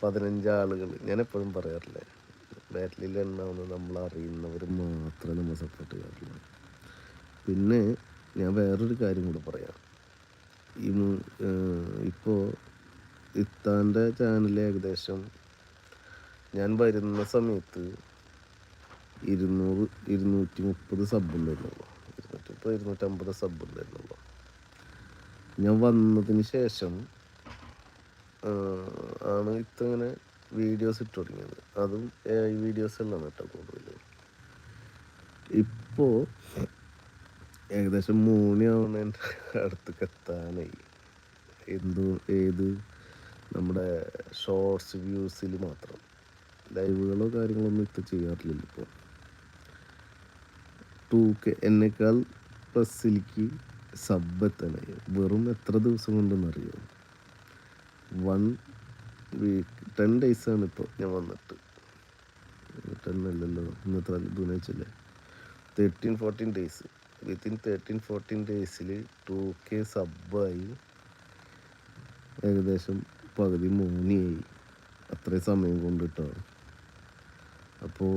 പതിനഞ്ച് ആളുകൾ ഞാൻ എപ്പോഴും പറയാറില്ലേ ബാറ്റിലിൽ എണ്ണാവുന്ന നമ്മൾ അറിയുന്നവർ മാത്രമേ നമ്മൾ സപ്പോർട്ട് ചെയ്യാറുള്ളൂ പിന്നെ ഞാൻ വേറൊരു കാര്യം കൂടെ പറയാം. ഈ ഇപ്പോൾ ഇത്താന്റെ ചാനൽ ഏകദേശം ഞാൻ വരുന്ന സമയത്ത് ഇരുന്നൂറ് ഇരുന്നൂറ്റി മുപ്പത് സബ് ഉണ്ടായിരുന്നുള്ളൂ. ഇരുന്നൂറ്റി മുപ്പത് ഇരുന്നൂറ്റമ്പത് സബ് ഉണ്ടായിരുന്നുള്ളൂ. ഞാൻ വന്നതിന് ശേഷം ആണ് ഇത്തങ്ങനെ വീഡിയോസ് ഇട്ട് തുടങ്ങിയത്. അതും എ ഐ എല്ലാം കേട്ടോ കൂടുതൽ ഇപ്പോൾ ഏകദേശം മൂന്നിയാവുന്നതിന്റെ അടുത്തേക്ക് എത്താനായി എന്തു ഏത്? നമ്മുടെ ഷോർട്സ് വ്യൂസിൽ മാത്രം. ലൈവുകളോ കാര്യങ്ങളൊന്നും ഇപ്പം ചെയ്യാറില്ല ഇപ്പോൾ ടു കെ എന്നേക്കാൾ പ്ലസ്സിലേക്ക് സബ് എത്താനായി. വെറും എത്ര ദിവസം കൊണ്ടെന്നറിയോ? വൺ വീക്ക് ടെൻ ഡേയ്സാണ് ഇപ്പോൾ ഞാൻ വന്നിട്ട്. ടെൻ അല്ലല്ലോ ഇന്നത്തെ ബുധനാഴ്ചയല്ലേ? Thirteen fourteen days within thirteen fourteen ഡേയ്സിൽ ടു കെ സബ്ബായി ഏകദേശം പകുതി മൂന്നിയായി. അത്രയും സമയം കൊണ്ടിട്ടാണ് അപ്പോൾ